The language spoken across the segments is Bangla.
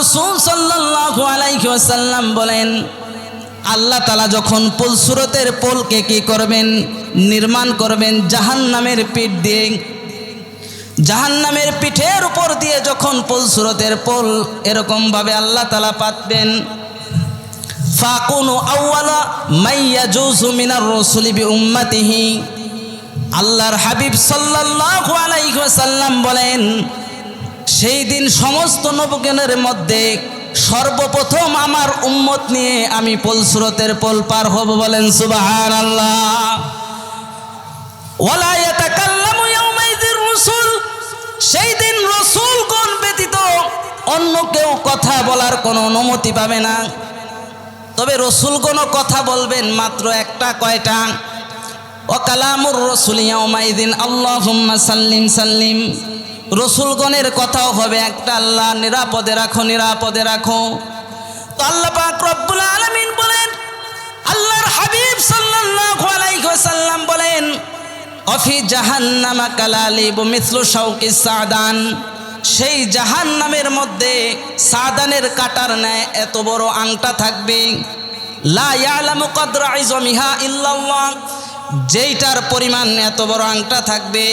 রসুল আলাইহি বলেন, আল্লাহ তালা যখন পুল সুরতের পোলকে কি করবেন? নির্মাণ করবেন জাহান্নামের পিঠ দিয়ে। জাহান্নামের পিঠের উপর দিয়ে যখন পুল সুরতের পোল এরকমভাবে আল্লাহ তালা পাতবেন, ফাকুনু আউয়ালা মাইয়া জুসু মিনার রসুলি বি উম্মাতিহি আল্লাহর হাবিব সাল্লাল্লাহু আলাইহি ওয়াসাল্লাম বলেন সেই দিন সমস্ত নবজ্ঞানের মধ্যে সর্বপ্রথম আমার উম্মত নিয়ে আমি পলস্রোতের পোল পার হব বলেন সুবাহান আল্লাহ সেই দিন রাসূলগণ ব্যতীত অন্য কেউ কথা বলার কোনো অনুমতি পাবে না। তবে রসুলগণও কথা বলবেন মাত্র একটা কয়টা? ও কালামুর রসুল ইয়াউমাইদিন আল্লাহুম্মা সাল্লিম সাল্লিম। রসুলগণের কথাও হবে একটা, আল্লাহ নিরাপদে রাখো নিরাপদে রাখো। তো আল্লাহ পাক রব্বুল আলামিন বলেন, আল্লাহর হাবিব সাল্লাল্লাহু আলাইহি ওয়াসাল্লাম বলেন, অফি জাহান্নামা কালালিব মিথলু শাওকি সাদান। সেই জাহান্নামের মধ্যে সাদানের কাটার ন্যায় এত বড় আংটা থাকবে। লা ইয়ালামু কদরা ইজমিহা ইল্লাল্লাহ। যেইটার পরিমাণ এত বড় আংটা থাকবে,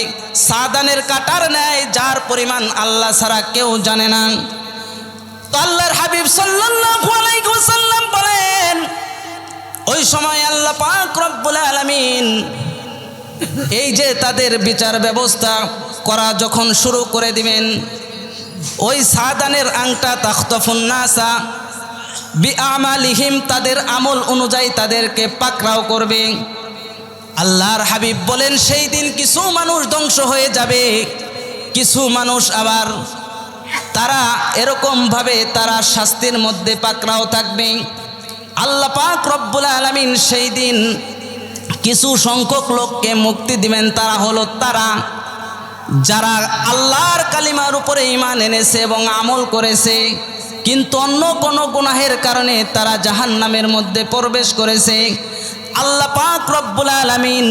সাদানের কাটার ন্যায় যার পরিমাণ আল্লাহ ছাড়া কেউ জানে না। আল্লাহর হাবিব ওয়াসাল্লাম বলেন, ওই সময় আল্লাহ পাক আলামিন এই যে তাদের বিচার ব্যবস্থা করা যখন শুরু করে দিবেন, ওই সাদানের আংটা তাখতফুন্নাসা বি আমালিহিম তাদের আমল অনুযায়ী তাদেরকে পাকড়াও করবে। আল্লাহর হাবিব বলেন, সেই দিন কিছু মানুষ ধ্বংস হয়ে যাবে। কিছু মানুষ আবার তারা এরকমভাবে তারা শাস্তির মধ্যে পাকড়াও থাকবে। আল্লাহ পাক রব্বুল আলমিন সেই দিন কিছু সংখ্যক লোককে মুক্তি দিবেন, তারা হলো তারা যারা আল্লাহর কালিমার উপরে ইমান এনেছে এবং আমল করেছে, কিন্তু অন্য কোনো গুনাহের কারণে তারা জাহান নামের মধ্যে প্রবেশ করেছে। আল্লাহ পাক রব্বুল আলমিন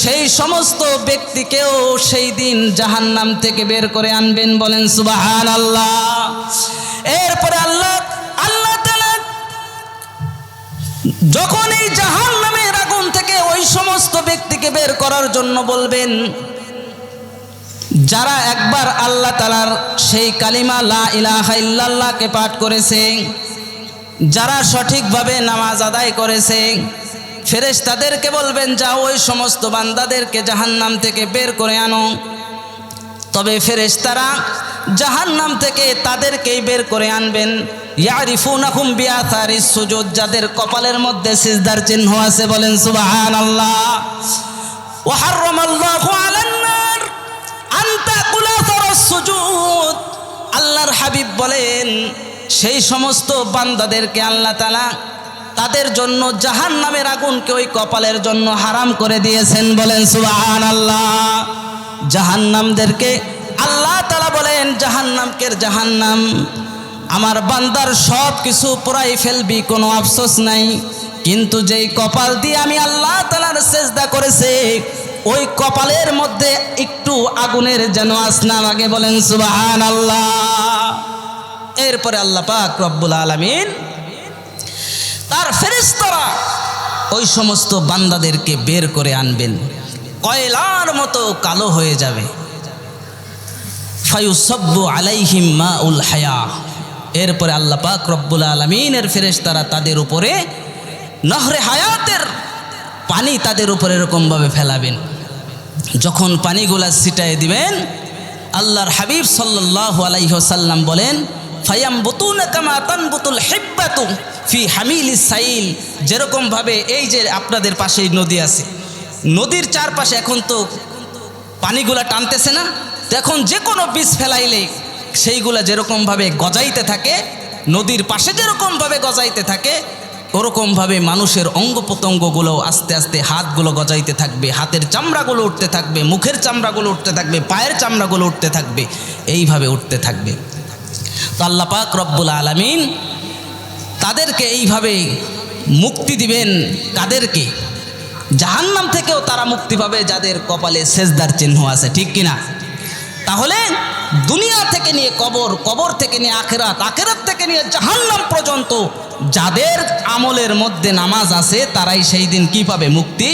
সেই সমস্ত ব্যক্তিকেও সেই দিন জাহান্নাম থেকে বের করে আনবেন বলেন সুবাহান আল্লাহ এরপরে আল্লাহ আল্লাহ যখন এই জাহান নামের আগুন থেকে ওই সমস্ত ব্যক্তিকে বের করার জন্য বলবেন, যারা একবার আল্লাহ তালার সেই কালিমা লা ইলাহা পাঠ করেছে, যারা সঠিকভাবে নামাজ আদায় করেছে ফেরেশ তাদেরকে বলবেন যা ওই সমস্ত বান্দাদেরকে জাহান্নাম থেকে বের করে আনো। তবে ফেরেশতারা জাহান্নাম থেকে তাদেরকেই বের করে আনবেন। যাদের কপালের মধ্যে সিজদার চিহ্ন আছে, বলেন কুলাসারাস সুজুদ। আল্লাহর হাবিব বলেন, সেই সমস্ত বান্দাদেরকে আল্লাহ তাআলা তাদের জন্য জাহান নামের আগুনকে ওই কপালের জন্য হারাম করে দিয়েছেন বলেন সুবাহান আল্লাহ জাহান্নামদেরকে আল্লাহ তালা বলেন, জাহান্নামকের জাহান্নাম। আমার বান্দার সব কিছু পুরাই ফেলবি, কোনো আফসোস নাই। কিন্তু যেই কপাল দিয়ে আমি আল্লাহ তালার চেষ্টা করেছে, ওই কপালের মধ্যে একটু আগুনের যেন আসনা লাগে বলেন সুবাহান আল্লাহ এরপরে আল্লাহ পাক রব্বুল আলমিন তার ফেরেস্তরা ওই সমস্ত বান্দাদেরকে বের করে আনবেন। কয়লার মতো কালো হয়ে যাবে। ফায়ুসব্বু আলাইহিম মা উল হায়া। এরপরে আল্লাহ পাক রব্বুল আলমিনের ফেরেশতারা তাদের উপরে নহরে হায়াতের পানি তাদের উপরে এরকমভাবে ফেলাবেন। যখন পানিগুলা ছিটায় দিবেন, আল্লাহর হাবিব সাল্লাহ আলাইহসাল্লাম বলেন ফায়াম বুতুন কামা তানবুতুল হেব্বাতু ফি সাইল। যেরকমভাবে এই যে আপনাদের পাশেই নদী আছে, নদীর চারপাশে এখন তো পানিগুলা টানতেছে না, তো এখন যে কোনো বীজ ফেলাইলে সেইগুলা যেরকমভাবে গজাইতে থাকে, নদীর পাশে যেরকমভাবে গজাইতে থাকে ওরকমভাবে মানুষের অঙ্গ প্রত্যঙ্গগুলো আস্তে আস্তে হাতগুলো গজাইতে থাকবে, হাতের চামড়াগুলো উঠতে থাকবে, মুখের চামড়াগুলো উঠতে থাকবে, পায়ের চামড়াগুলো উঠতে থাকবে, এইভাবে উঠতে থাকবে। তো আল্লাহ পাক রব্বুল আলমিন তাদেরকে এইভাবে মুক্তি দিবেন কাদেরকে? জাহান্নাম থেকেও তারা মুক্তি পাবে যাদের কপালে সেজদার চিহ্ন আছে ঠিক কিনা? তাহলে দুনিয়া থেকে নিয়ে কবর কবর থেকে নিয়ে আখেরাত আখেরাত থেকে নিয়ে জাহান্নাম পর্যন্ত যাদের আমলের মধ্যে নামাজ আছে তারাই সেই দিন কি পাবে? মুক্তি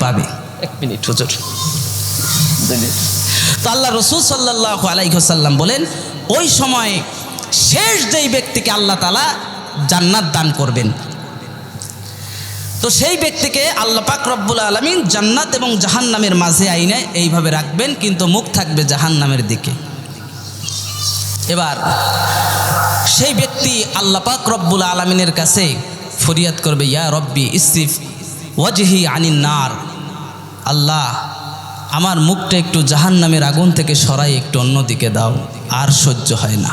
পাবে। এক মিনিট হুজুর। তো আল্লাহ রসুল সাল্লাহ আলাইসাল্লাম বলেন ওই সময় শেষ যেই ব্যক্তিকে আল্লাহ তালা জান্নাত দান করবেন। তো সেই ব্যক্তিকে আল্লাহ পাক রব্বুল আলমিন জান্নাত এবং জাহান্নামের মাঝে আইনে এইভাবে রাখবেন, কিন্তু মুখ থাকবে জাহান্নামের দিকে। এবার সেই ব্যক্তি আল্লাহ পাক রব্বুল আলমিনের কাছে ফরিয়াদ করবে, ইয়া রব্বি ইসিফ ওয়াজহি আনিন নার। আল্লাহ, আমার মুখটা একটু জাহান্নামের আগুন থেকে সরাই, একটু অন্যদিকে দাও, আর সহ্য হয় না।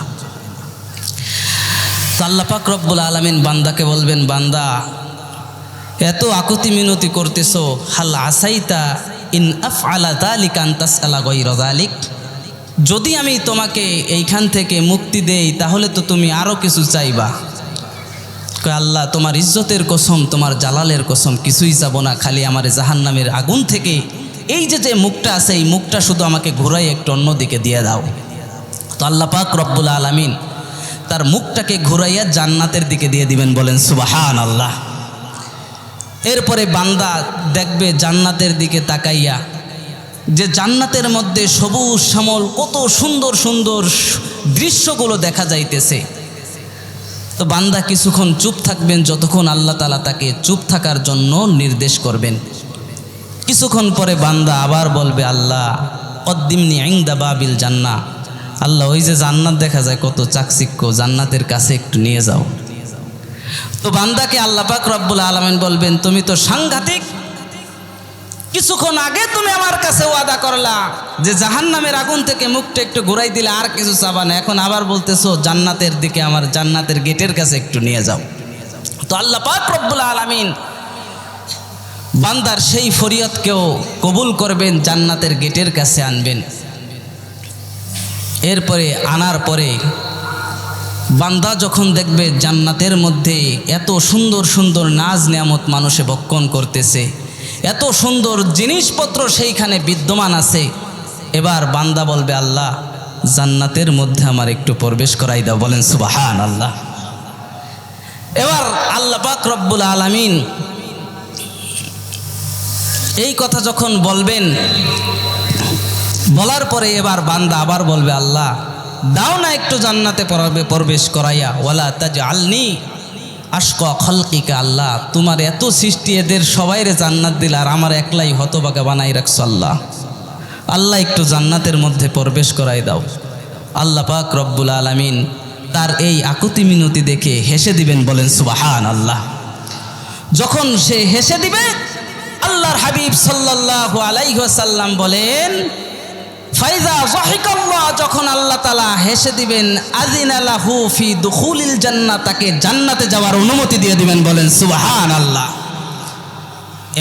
পাক রব্বুল আলমিন বান্দাকে বলবেন, বান্দা, এত আকুতি মিনতি করতেছো, হাল আসাইতা ইন আফ আলা দালিক আন্তাস আলা গৈরদালিক যদি আমি তোমাকে এইখান থেকে মুক্তি দেই, তাহলে তো তুমি আরও কিছু চাইবা। আল্লাহ, তোমার ইজ্জতের কসম, তোমার জালালের কসম, কিছুই যাব না, খালি আমার জাহান্নামের আগুন থেকে এই যে যে মুখটা আছে, এই মুখটা শুধু আমাকে ঘুরাই একটু অন্যদিকে দিয়ে দাও। তো আল্লাহ পাক রব্বুল আলমিন তার মুখটাকে ঘুরাইয়া জান্নাতের দিকে দিয়ে দিবেন বলেন সুবাহান আল্লাহ এরপরে বান্দা দেখবে জান্নাতের দিকে তাকাইয়া যে জান্নাতের মধ্যে সবুজ শ্যামল, কত সুন্দর সুন্দর দৃশ্যগুলো দেখা যাইতেছে। তো বান্দা কিছুক্ষণ চুপ থাকবেন, যতক্ষণ আল্লাহ তালা তাকে চুপ থাকার জন্য নির্দেশ করবেন। কিছুক্ষণ পরে বান্দা আবার বলবে, আল্লাহ অদ্দিমনি আইন্দা বাবিল জান্না আল্লাহ, ওই যে জান্নাত দেখা যায় কত চাকচিক্য, জান্নাতের কাছে একটু নিয়ে যাও। তো বান্দাকে আল্লাহ পাক রব্বুল আলমেন বলবেন, তুমি তো সাংঘাতিক। কিছুক্ষণ আগে তুমি আমার কাছে ওয়াদা করলা যে জাহান নামের আগুন থেকে মুখটা একটু ঘুরাই দিলে আর কিছু চাবা না। এখন আবার বলতেছো, জান্নাতের দিকে আমার জান্নাতের গেটের কাছে একটু নিয়ে যাও। তো আল্লাহ পাক রব্বুল আলমিন বান্দার সেই ফরিয়তকেও কবুল করবেন, জান্নাতের গেটের কাছে আনবেন। এরপরে আনার পরে বান্দা যখন দেখবে জান্নাতের মধ্যে এত সুন্দর সুন্দর নাজ নিয়ামত মানুষে ভক্ষণ করতেছে, এত সুন্দর জিনিসপত্র সেইখানে বিদ্যমান আছে, এবার বান্দা বলবে, আল্লাহ, জান্নাতের মধ্যে আমার একটু প্রবেশ করাই দাও। বলেন সুবাহান আল্লাহ এবার আল্লাহ পাক রব্বুল আলমিন এই কথা যখন বলবেন বলার পরে এবার বান্দা আবার বলবে, আল্লাহ, দাও না একটু জান্নাতে প্রবেশ করাইয়া। ওয়ালা তাজ আলনি আশক খলকিকা, আল্লাহ, তোমার এত সৃষ্টি এদের সবাইরে জান্নাত দিল আর আমার একলাই হতবাকে বানাই রাখছো, আল্লাহ। আল্লাহ, একটু জান্নাতের মধ্যে প্রবেশ করাই দাও। আল্লাহ পাক রব্বুল আলমিন তার এই আকুতি মিনতি দেখে হেসে দিবেন, বলেন সুবাহান আল্লাহ যখন সে হেসে দিবে, আল্লাহর হাবিব সাল্লাহ আলাইসাল্লাম বলেন ফাইজা ওয়াহিকাল্লাহ, যখন আল্লাহ তালা হেসে দিবেন আজিন আলাহু ফি দুখুলিল জান্নাত তাকে জান্নাতে যাওয়ার অনুমতি দিয়ে দিবেন বলেন সুবহান আল্লাহ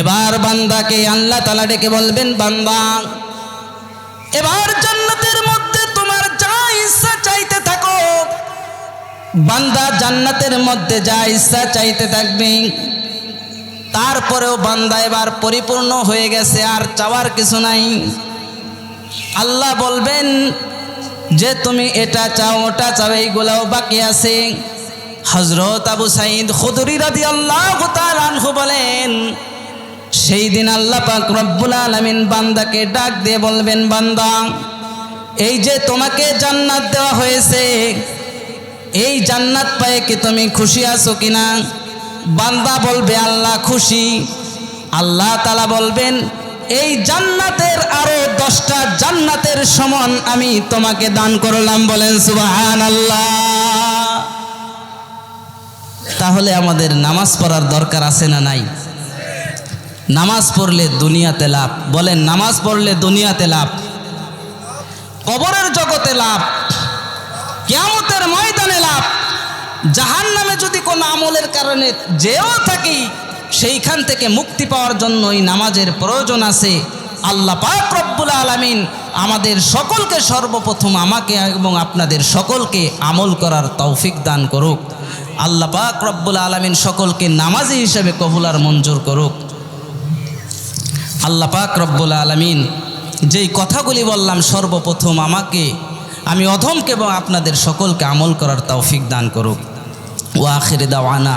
এবার বান্দাকে আল্লাহ তালা ডেকে বলবেন, বান্দা, এবার জান্নাতের মধ্যে তোমার যা ইচ্ছা চাইতে থাকো। বান্দা জান্নাতের মধ্যে যা ইচ্ছা চাইতে থাকবে, তারপরেও বান্দা এবার পরিপূর্ণ হয়ে গেছে, আর চাওয়ার কিছু নাই। আল্লাহ বলবেন যে তুমি এটা চাও, ওটা চাও, এইগুলাও বাকি আছে। হজরত আবু সাইদ খুদরি রাদি আল্লাহ আনহু বলেন, সেই দিন আল্লাহ পাক রব্বুল আলমিন বান্দাকে ডাক দিয়ে বলবেন, বান্দা, এই যে তোমাকে জান্নাত দেওয়া হয়েছে, এই জান্নাত পায়ে কি তুমি খুশি আছো কিনা? বান্দা বলবে, আল্লাহ খুশি। আল্লাহ তালা বলবেন এই জান্নাতের আরও দশটা জান্নাতের সমান আমি তোমাকে দান করলাম বলেন সুবাহান আল্লাহ তাহলে আমাদের নামাজ পড়ার দরকার আছে না নাই? নামাজ পড়লে দুনিয়াতে লাভ। বলেন, নামাজ পড়লে দুনিয়াতে লাভ। কবরের জগতে লাভ। কেয়ামতের ময়দানে লাভ। জাহান নামে যদি কোনো আমলের কারণে যেও থাকি সেইখান থেকে মুক্তি পাওয়ার জন্য এই নামাজের প্রয়োজন আছে। আল্লাহ পাক রব্বুল আলমিন আমাদের সকলকে সর্বপ্রথম আমাকে এবং আপনাদের সকলকে আমল করার তৌফিক দান করুক। আল্লাহ পাক রব্বুল আলমিন সকলকে নামাজি হিসেবে কবুলার মঞ্জুর করুক। আল্লাহ পাক রব্বুল আলমিন যেই কথাগুলি বললাম সর্বপ্রথম আমাকে, আমি অধমকে এবং আপনাদের সকলকে আমল করার তৌফিক দান করুক। ও আখির দাওয়ানা।